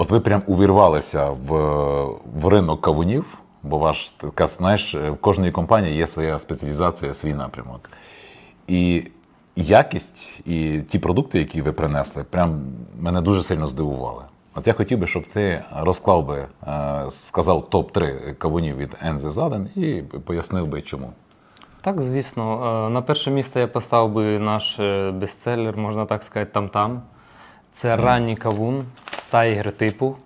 От ви прям увірвалися в, в ринок кавунів, бо ваш така, знаєш, в кожній компанії є своя спеціалізація, свій напрямок. І якість і ті продукти, які ви принесли, прям мене дуже сильно здивували. От я хотів би, щоб ти розклав би, е, сказав топ-3 кавунів від Ензи Заден і пояснив би чому. Так, звісно. Е, На перше місце я поставив би наш е, бестселер, можна так сказати, там-там. Це ранній кавун тайгер типу.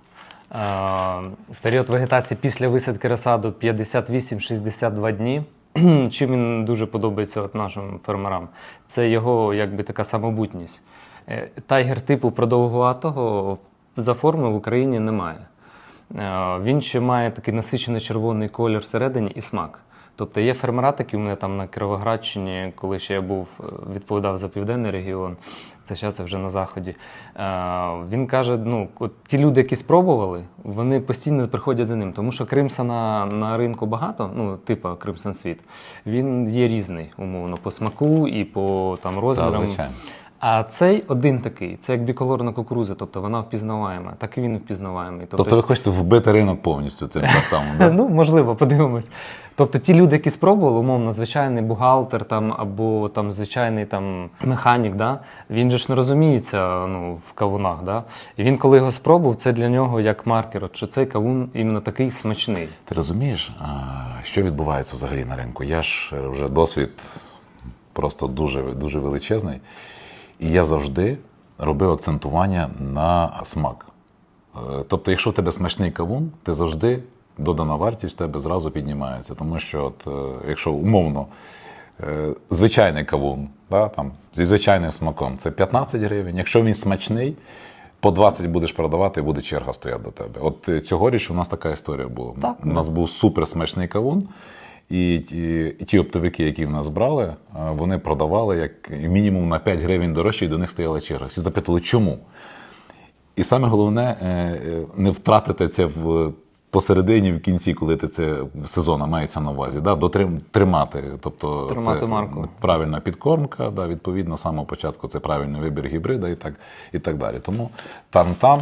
Е, Період вегетації після висадки розсаду 58-62 дні. Чим він дуже подобається от нашим фермерам? Це його якби така самобутність. Е, Тайгер типу продовгуватого за форми в Україні немає. Е, Він ще має такий насичений червоний колір всередині і смак. Тобто є фермера такі у мене там на Кіровоградщині, коли ще я був, е, відповідав за південний регіон, це зараз вже на заході. Е, Він каже: ну, от ті люди, які спробували, вони постійно приходять за ним, тому що Кримсона на ринку багато, ну, типу Кримсон Світ, він є різний, умовно, по смаку і по там розмірам. звичайно. А цей один такий, це як біколорна кукуруза, тобто вона впізнаваєма, так і він впізнаваємий. Тобто ви хочете вбити ринок повністю цим там, да? Ну, можливо, подивимось. Тобто ті люди, які спробували, умовно, звичайний бухгалтер там, або там, звичайний там, механік, да? він же ж не розуміється ну, в кавунах. Да? І він, коли його спробував, це для нього як маркер, що цей кавун іменно такий смачний. Ти розумієш, що відбувається взагалі на ринку? Я ж е, вже досвід просто дуже, дуже величезний. І я завжди робив акцентування на смак. Е, Тобто, якщо в тебе смачний кавун, ти завжди додана вартість в тебе зразу піднімається. Тому що, от, е, якщо умовно, е, звичайний кавун, да, там, зі звичайним смаком, це 15 гривень. Якщо він смачний, по 20 будеш продавати, і буде черга стояти до тебе. От цьогоріч у нас така історія була. Так, у нас був супер смачний кавун. І, ті- і ті оптовики, які в нас брали, е, вони продавали як мінімум на 5 гривень дорожче, і до них стояла черга. Всі запитали, чому? І саме головне е, е, не втратити це в посередині, в кінці, коли ти це сезону мається на увазі. Да? Дотрим, тримати. Тобто Тримати це марку. правильна підкормка, да? відповідно, з самого початку це правильний вибір гібрида і так, і так далі. Тому там-там,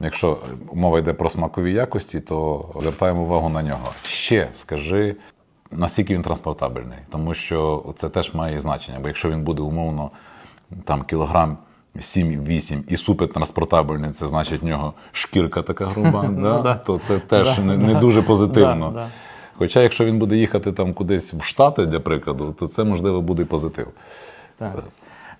якщо мова йде про смакові якості, то звертаємо увагу на нього. Ще скажи. Наскільки він транспортабельний, тому що це теж має значення. Бо якщо він буде умовно там кілограм 7-8 і супертранспортабельний, це значить в нього шкірка така груба, Ну, да? то це теж не, не дуже позитивно. Хоча, якщо він буде їхати там кудись в Штати, для прикладу, то це можливо буде і позитив. Так.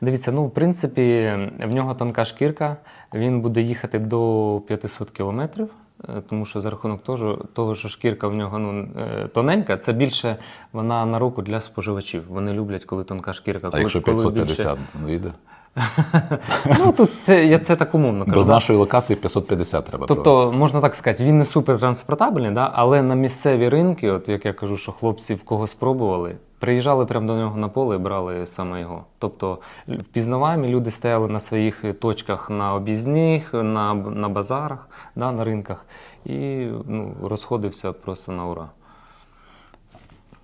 Дивіться, ну в принципі, в нього тонка шкірка, він буде їхати до 500 кілометрів, е, тому що за рахунок того, того, що шкірка в нього ну, е, тоненька, це більше вона на руку для споживачів. Вони люблять, коли тонка шкірка. А коли, якщо коли 550 вийде? Ну тут це я це так умовно кажу. Бо з нашої локації 550 треба. провести. Тобто, можна так сказати, він не супертранспортабельний, да? але на місцеві ринки, от як я кажу, що хлопці в кого спробували, приїжджали прямо до нього на поле і брали саме його. Тобто впізнаваємі люди стояли на своїх точках на об'їзних, на, на базарах, да, на ринках, і ну, розходився просто на ура.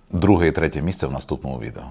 друге і третє місце в наступному відео.